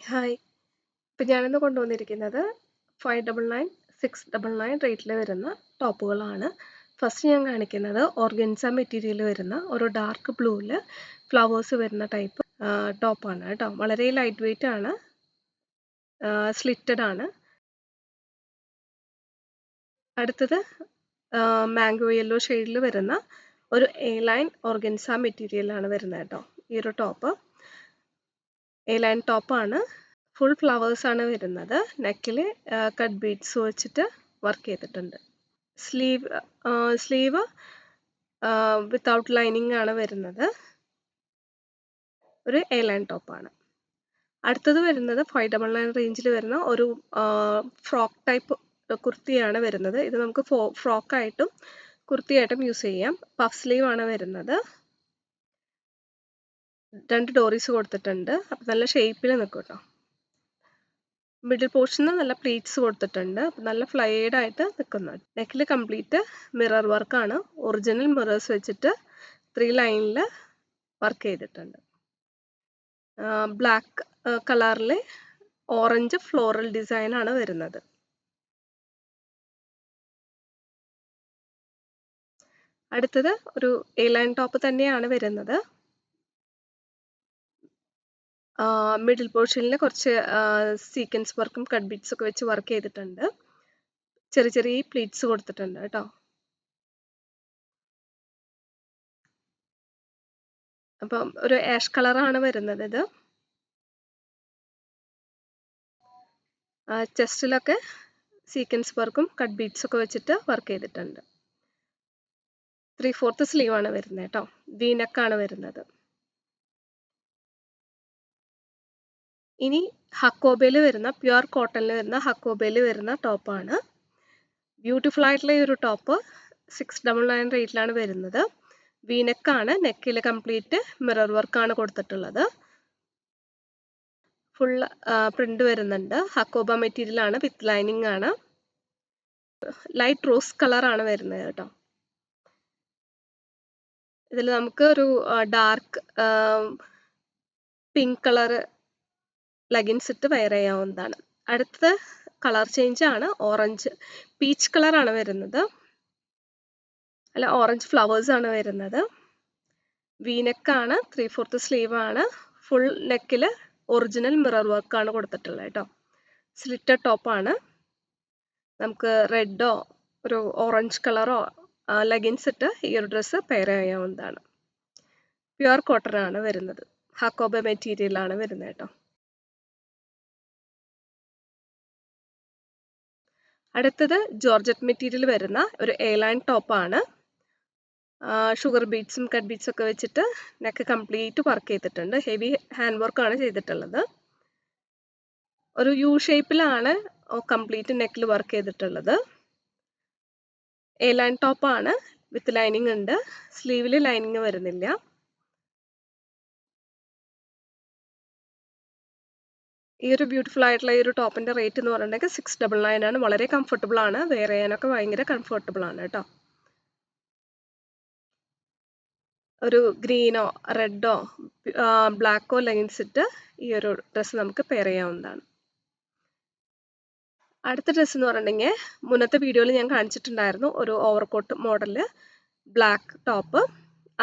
Hi. ഇപ്പം ഞാനിന്ന് കൊണ്ടുവന്നിരിക്കുന്നത് five double nine six double nine റേറ്റിൽ വരുന്ന ടോപ്പുകളാണ്. ഫസ്റ്റ് ഞാൻ കാണിക്കുന്നത് ഓർഗൻസ മെറ്റീരിയൽ വരുന്ന ഒരു ഡാർക്ക് ബ്ലൂവിൽ ഫ്ലവേഴ്സ് വരുന്ന ടൈപ്പ് ടോപ്പാണ് കേട്ടോ. വളരെ ലൈറ്റ് വെയിറ്റ് ആണ്. സ്ലിറ്റഡ് ആണ്. അടുത്തത് മാംഗോ യെല്ലോ ഷെയ്ഡിൽ വരുന്ന ഒരു എ ലൈൻ ഓർഗൻസ മെറ്റീരിയലാണ് വരുന്നത് കേട്ടോ. ഈ ഒരു ടോപ്പ്. എ ലൈൻ ടോപ്പാണ് ഫുൾ ഫ്ലവേഴ്സാണ് വരുന്നത്. നെക്കിൽ കട്ട് ബീഡ്സ് വെച്ചിട്ട് വർക്ക് ചെയ്തിട്ടുണ്ട്. സ്ലീവ് സ്ലീവ് വിത്തൗട്ട് ലൈനിങ് ആണ് വരുന്നത്. ഒരു എ ലൈൻ ടോപ്പാണ് അടുത്തത് വരുന്നത് ഫൈവ് ഡബിൾ നയൻ റേഞ്ചിൽ വരുന്ന ഒരു ഫ്രോക്ക് ടൈപ്പ് കുർത്തിയാണ് വരുന്നത്. ഇത് നമുക്ക് ഫ്രോക്കായിട്ടും കുർത്തിയായിട്ടും യൂസ് ചെയ്യാം. പഫ് സ്ലീവ് ആണ് വരുന്നത്. രണ്ട് ഡോറീസ് കൊടുത്തിട്ടുണ്ട്. അപ്പം നല്ല ഷേപ്പിൽ നിൽക്കും കേട്ടോ മിഡിൽ പോർഷന് നല്ല പ്ലീറ്റ്സ് കൊടുത്തിട്ടുണ്ട്. നല്ല ഫ്ലൈഡ് ആയിട്ട് നിൽക്കുന്നു നെക്കിൽ കംപ്ലീറ്റ് മിറർ വർക്കാണ് ഒറിജിനൽ മിറേഴ്സ് വെച്ചിട്ട് ത്രീ ലൈനിൽ വർക്ക് ചെയ്തിട്ടുണ്ട്. ബ്ലാക്ക് കളറിൽ ഓറഞ്ച് ഫ്ലോറൽ ഡിസൈൻ ആണ് വരുന്നത്. അടുത്തത് ഒരു എ ലൈൻ ടോപ്പ് തന്നെയാണ് വരുന്നത്. മിഡിൽ പോർഷനിൽ കുറച്ച് സീക്വൻസ് വർക്കും കട്ട് ബീഡ്സ് ഒക്കെ വെച്ച് വർക്ക് ചെയ്തിട്ടുണ്ട്. ചെറിയ ചെറിയ പ്ലീറ്റ്സ് കൊടുത്തിട്ടുണ്ട് കേട്ടോ. അപ്പം ഒരു ആഷ് കളറാണ് വരുന്നത് ഇത്. ചെസ്റ്റിലൊക്കെ സീക്വൻസ് വർക്കും കട്ട് ബീഡ്സ് ഒക്കെ വെച്ചിട്ട് വർക്ക് ചെയ്തിട്ടുണ്ട്. ത്രീ ഫോർത്ത് സ്ലീവ് ആണ് വരുന്നത് കേട്ടോ. വീനക്കാണ് വരുന്നത്. ഇനി ഹക്കോബയിൽ വരുന്ന പ്യുവർ കോട്ടണിൽ വരുന്ന ഹക്കോബയിൽ വരുന്ന ടോപ്പാണ് ബ്യൂട്ടിഫുൾ ആയിട്ടുള്ള ഈ ഒരു ടോപ്പ് സിക്സ് ഡബിൾ നയൻ റേറ്റിലാണ് വരുന്നത്. വീനെക്കാണ് നെക്കിൽ കംപ്ലീറ്റ് മിറർ വർക്കാണ് കൊടുത്തിട്ടുള്ളത്. ഫുൾ പ്രിന്റ് വരുന്നുണ്ട്. ഹക്കോബ മെറ്റീരിയൽ ആണ്. വിത്ത് ലൈനിങ് ആണ്. ലൈറ്റ് റോസ് കളറാണ് വരുന്നത് കേട്ടോ. ഇതിൽ നമുക്ക് ഒരു ഡാർക്ക് പിങ്ക് കളർ ലെഗിൻസ് ഇട്ട് വെയർ ചെയ്യാവുന്നതാണ്. അടുത്ത കളർ ചേഞ്ച് ആണ് ഓറഞ്ച് പീച്ച് കളറാണ് വരുന്നത്. അല്ല ഓറഞ്ച് ഫ്ലവേഴ്സ് ആണ് വരുന്നത്. വീനെക്കാണ് ത്രീ ഫോർത്ത് സ്ലീവ് ആണ്. ഫുൾ നെക്കിൽ ഒറിജിനൽ മിറർ വർക്കാണ് കൊടുത്തിട്ടുള്ളത് കേട്ടോ. സ്ലിറ്റഡ് ടോപ്പാണ് നമുക്ക് റെഡോ ഒരു ഓറഞ്ച് കളറോ ലെഗിൻസ് ഇട്ട് ഈ ഒരു ഡ്രസ്സ് പെയർ ചെയ്യാവുന്നതാണ്. പ്യുവർ കോട്ടൺ ആണ് വരുന്നത്. ഹാക്കോബ മെറ്റീരിയൽ ആണ് വരുന്നത് കേട്ടോ. അടുത്തത് ജോർജറ്റ് മെറ്റീരിയൽ വരുന്ന ഒരു എ ലൈൻ ടോപ്പാണ് ഷുഗർ ബീഡ്സും കട്ട് ബീഡ്സും ഒക്കെ വെച്ചിട്ട് നെക്ക് കംപ്ലീറ്റ് വർക്ക് ചെയ്തിട്ടുണ്ട്. ഹെവി ഹാൻഡ് വർക്കാണ് ചെയ്തിട്ടുള്ളത്. ഒരു യു ഷേപ്പിലാണ് കംപ്ലീറ്റ് നെക്കിൽ വർക്ക് ചെയ്തിട്ടുള്ളത്. എ ലൈൻ ടോപ്പാണ് വിത്ത് ലൈനിങ് ഉണ്ട്. സ്ലീവിൽ ലൈനിങ് വരുന്നില്ല. ഈ ഒരു ബ്യൂട്ടിഫുൾ ആയിട്ടുള്ള ഈ ഒരു ടോപ്പിന്റെ റേറ്റ് എന്ന് പറഞ്ഞിട്ടുണ്ടെങ്കിൽ സിക്സ് ഡബിൾ നയൻ ആണ്. വളരെ കംഫർട്ടബിൾ ആണ്. വെയർ ചെയ്യാനൊക്കെ ഭയങ്കര കംഫർട്ടബിൾ ആണ് കേട്ടോ. ഒരു ഗ്രീനോ റെഡോ ബ്ലാക്കോ ലൈൻസ് ഇട്ട് ഈ ഒരു ഡ്രസ്സ് നമുക്ക് പെയർ ചെയ്യാവുന്നതാണ്. അടുത്ത ഡ്രസ്സ് എന്ന് പറഞ്ഞിട്ടുണ്ടെങ്കിൽ മുന്നത്തെ വീഡിയോയിൽ ഞാൻ കാണിച്ചിട്ടുണ്ടായിരുന്നു ഒരു ഓവർകോട്ട് മോഡൽ ബ്ലാക്ക് ടോപ്പ്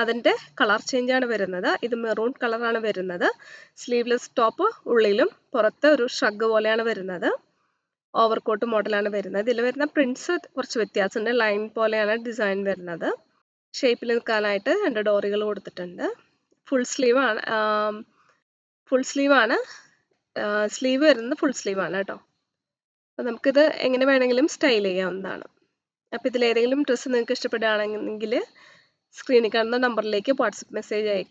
അതിന്റെ കളർ ചേഞ്ച് ആണ് വരുന്നത്. ഇത് മെറൂൺ കളറാണ് വരുന്നത്. സ്ലീവ്ലെസ് ടോപ്പ് ഉള്ളിലും പുറത്ത് ഒരു ഷഗ് പോലെയാണ് വരുന്നത്. ഓവർകോട്ട് മോഡലാണ് വരുന്നത്. ഇതിൽ വരുന്ന പ്രിൻസ് കുറച്ച് വ്യത്യാസമുണ്ട്. ലൈൻ പോലെയാണ് ഡിസൈൻ വരുന്നത്. ഷേപ്പിൽ നിൽക്കാനായിട്ട് രണ്ട് ഡോറികൾ കൊടുത്തിട്ടുണ്ട്. ഫുൾ സ്ലീവ് ആണ് ഫുൾ സ്ലീവ് ആണ്. സ്ലീവ് വരുന്നത് ഫുൾ സ്ലീവാണ് കേട്ടോ. അപ്പോൾ നമുക്കിത് എങ്ങനെ വേണമെങ്കിലും സ്റ്റൈൽ ചെയ്യാവുന്നതാണ്. അപ്പോൾ ഇതിലേതെങ്കിലും ഡ്രസ്സ് നിങ്ങൾക്ക് ഇഷ്ടപ്പെടുകയാണെങ്കിൽ സ്ക്രീനിൽ കാണുന്ന നമ്പറിലേക്ക് വാട്സപ്പ് മെസ്സേജ് അയയ്ക്കുക